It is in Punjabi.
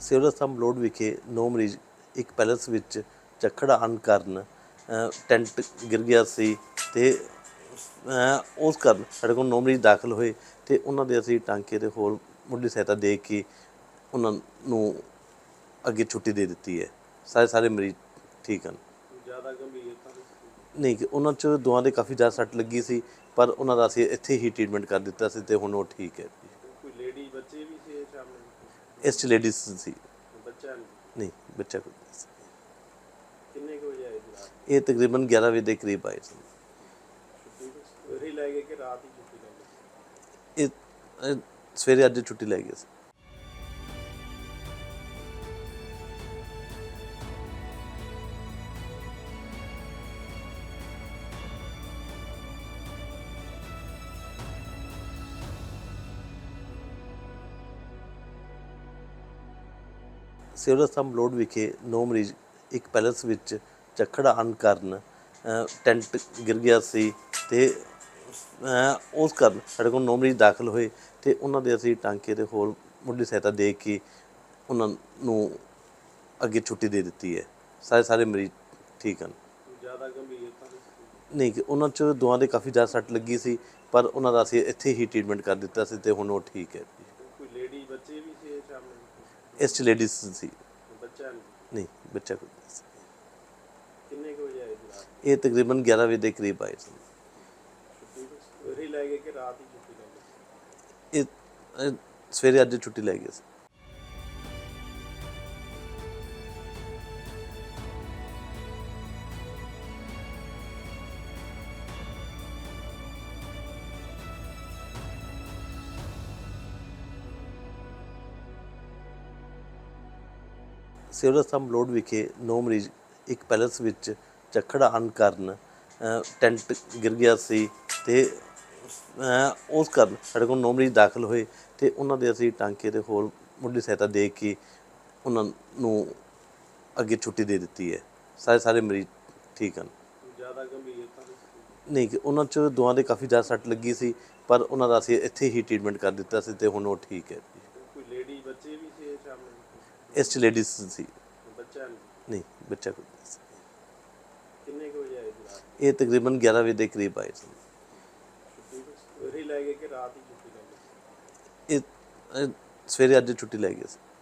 ਸਿਵਲ ਹਸਪਤਾਲ ਮਲੋੜ ਵਿਖੇ ਨੌ ਮਰੀਜ਼ ਇੱਕ ਪੈਲਸ ਵਿੱਚ ਝੱਖੜ ਆਉਣ ਕਾਰਨ ਟੈਂਟ ਗਿਰ ਗਿਆ ਸੀ ਤੇ ਉਸ ਕਾਰਨ ਸਾਡੇ ਕੋਲ ਨੌ ਮਰੀਜ਼ ਦਾਖਲ ਹੋਏ ਤੇ ਉਹਨਾਂ ਦੇ ਅਸੀਂ ਟਾਂਕੇ ਤੇ ਹੋਰ ਮੁੱਢਲੀ ਸਹਾਇਤਾ ਦੇ ਕੇ ਉਹਨਾਂ ਨੂੰ ਅੱਗੇ ਛੁੱਟੀ ਦੇ ਦਿੱਤੀ ਹੈ। ਸਾਰੇ ਸਾਰੇ ਮਰੀਜ਼ ਠੀਕ ਹਨ। ਜ਼ਿਆਦਾ ਗੰਭੀਰਤਾ ਨਹੀਂ ਕਿ ਉਹਨਾਂ ਚ ਦੋਵਾਂ ਦੇ ਕਾਫੀ ਜ਼ਿਆਦਾ ਸੱਟ ਲੱਗੀ ਸੀ ਪਰ ਉਹਨਾਂ ਦਾ ਅਸੀਂ ਇੱਥੇ ਹੀ ਟ੍ਰੀਟਮੈਂਟ ਕਰ ਦਿੱਤਾ ਸੀ ਤੇ ਹੁਣ ਉਹ ਠੀਕ ਹੈ ਕੋਈ ਲੇਡੀ ਬੱਚੇ ਵੀ ਸੀ ਸ਼ਾਮਲ ਇਸ ਚ ਲੇਡੀਜ਼ ਸੀ। ਬੱਚਾ ਨਹੀਂ। ਬੱਚਾ ਕੋਈ ਨਹੀਂ ਸੀ। ਕਿੰਨੇ ਕੁ ਵਜੇ ਆਏ ਸੀ ਇਹ ਤਕਰੀਬਨ 11 ਵਜੇ ਦੇ ਕਰੀਬ ਆਏ ਸੀ। ਛੁੱਟੀ ਸਵੇਰੇ ਹੀ ਲੈ ਗਏ ਕਿ ਰਾਤ ਹੀ ਛੁੱਟੀ ਲੈ ਗਏ? ਇਹ ਇਹ ਸਵੇਰੇ ਅੱਜ ਛੁੱਟੀ ਲੈ ਗਏ ਸੀ। ਸਿਵਲ ਹਸਪਤਾਲ ਮਲੋੜ ਵਿਖੇ ਨੌ ਮਰੀਜ਼ ਇੱਕ ਪੈਲਸ ਵਿੱਚ ਝੱਖੜ ਆਉਣ ਕਾਰਨ ਟੈਂਟ ਗਿਰ ਗਿਆ ਸੀ ਤੇ ਉਸ ਕਾਰਨ ਸਾਡੇ ਕੋਲ ਨੌ ਮਰੀਜ਼ ਦਾਖਲ ਹੋਏ ਤੇ ਉਹਨਾਂ ਦੇ ਅਸੀਂ ਟਾਂਕੇ ਤੇ ਹੋਰ ਮੁੱਢਲੀ ਸਹਾਇਤਾ ਦੇ ਕੇ ਉਹਨਾਂ ਨੂੰ ਅੱਗੇ ਛੁੱਟੀ ਦੇ ਦਿੱਤੀ ਹੈ। ਸਾਰੇ ਸਾਰੇ ਮਰੀਜ਼ ਠੀਕ ਹਨ। ਜ਼ਿਆਦਾ ਗੰਭੀਰਤਾ ਨਹੀਂ ਨਹੀਂ ਕਿ ਉਹਨਾਂ ਚ ਦੋਵਾਂ ਦੇ ਕਾਫੀ ਜ਼ਿਆਦਾ ਸੱਟ ਲੱਗੀ ਸੀ ਪਰ ਉਹਨਾਂ ਦਾ ਅਸੀਂ ਇੱਥੇ ਹੀ ਟ੍ਰੀਟਮੈਂਟ ਕਰ ਦਿੱਤਾ ਸੀ ਤੇ ਹੁਣ ਉਹ ਠੀਕ ਹੈ ਕੋਈ ਲੇਡੀ ਬੱਚੇ ਵੀ ਸੀ ਸ਼ਾਮਲ ਇਸ ਚ ਲੇਡੀਜ਼ ਸੀ। ਬੱਚਾ ਨਹੀਂ। ਬੱਚਾ ਕੋਈ ਨਹੀਂ ਸੀ। ਕਿੰਨੇ ਕੁ ਵਜੇ ਆਏ ਇਹ ਤਕਰੀਬਨ 11 ਵਜੇ ਦੇ ਕਰੀਬ ਆਏ ਸੀ। ਸਵੇਰੇ ਲੈ ਗਏ ਕਿ ਰਾਤ ਹੀ ਛੁੱਟੀ ਲੈ ਗਏ? ਇਹ ਸਵੇਰੇ ਅੱਜ ਛੁੱਟੀ ਲੈ ਗਏ ਸੀ। ਸਿਵਲ ਹਸਪਤਾਲ ਮਲੋੜ ਵਿਖੇ ਨੌ ਮਰੀਜ਼ ਇੱਕ ਪੈਲਸ ਵਿੱਚ ਝੱਖੜ ਆਉਣ ਕਾਰਨ ਟੈਂਟ ਗਿਰ ਗਿਆ ਸੀ ਤੇ ਉਸ ਕਾਰਨ ਸਾਡੇ ਕੋਲ ਨੌ ਮਰੀਜ਼ ਦਾਖਲ ਹੋਏ ਤੇ ਉਹਨਾਂ ਦੇ ਅਸੀਂ ਟਾਂਕੇ ਤੇ ਹੋਰ ਮੁੱਢਲੀ ਸਹਾਇਤਾ ਦੇ ਕੇ ਉਹਨਾਂ ਨੂੰ ਅੱਗੇ ਛੁੱਟੀ ਦੇ ਦਿੱਤੀ ਹੈ। ਸਾਰੇ ਸਾਰੇ ਮਰੀਜ਼ ਠੀਕ ਹਨ। ਜ਼ਿਆਦਾ ਗੰਭੀਰਤਾ ਨਹੀਂ ਕਿ ਉਹਨਾਂ ਚ ਦੋਵਾਂ ਦੇ ਕਾਫੀ ਜ਼ਿਆਦਾ ਸੱਟ ਲੱਗੀ ਸੀ ਪਰ ਉਹਨਾਂ ਦਾ ਅਸੀਂ ਇੱਥੇ ਹੀ ਟ੍ਰੀਟਮੈਂਟ ਕਰ ਦਿੱਤਾ ਸੀ ਤੇ ਹੁਣ ਉਹ ਠੀਕ ਹੈ। ਕੋਈ ਲੇਡੀ ਬੱਚੇ ਵੀ ਸੀ ਸ਼ਾਮਲ ਇਸ ਚ ਲੇਡੀਜ਼ ਸੀ। ਬੱਚਾ ਨਹੀਂ ਬੱਚਾ ਕੋਈ ਨਹੀਂ ਸੀ। ਕਿੰਨੇ ਕੁ ਵਜੇ ਆਏ ਸੀ ਰਾਤ? ਇਹ ਤਕਰੀਬਨ 11 ਵਜੇ ਦੇ ਕਰੀਬ ਆਏ ਸੀ। ਛੁੱਟੀ ਲੈ ਗਏ ਕਿ ਰਾਤ ਹੀ ਛੁੱਟੀ ਲੈ ਗਏ ਇਹ ਸਵੇਰੇ ਅੱਜ ਛੁੱਟੀ ਲੈ ਗਏ ਸੀ।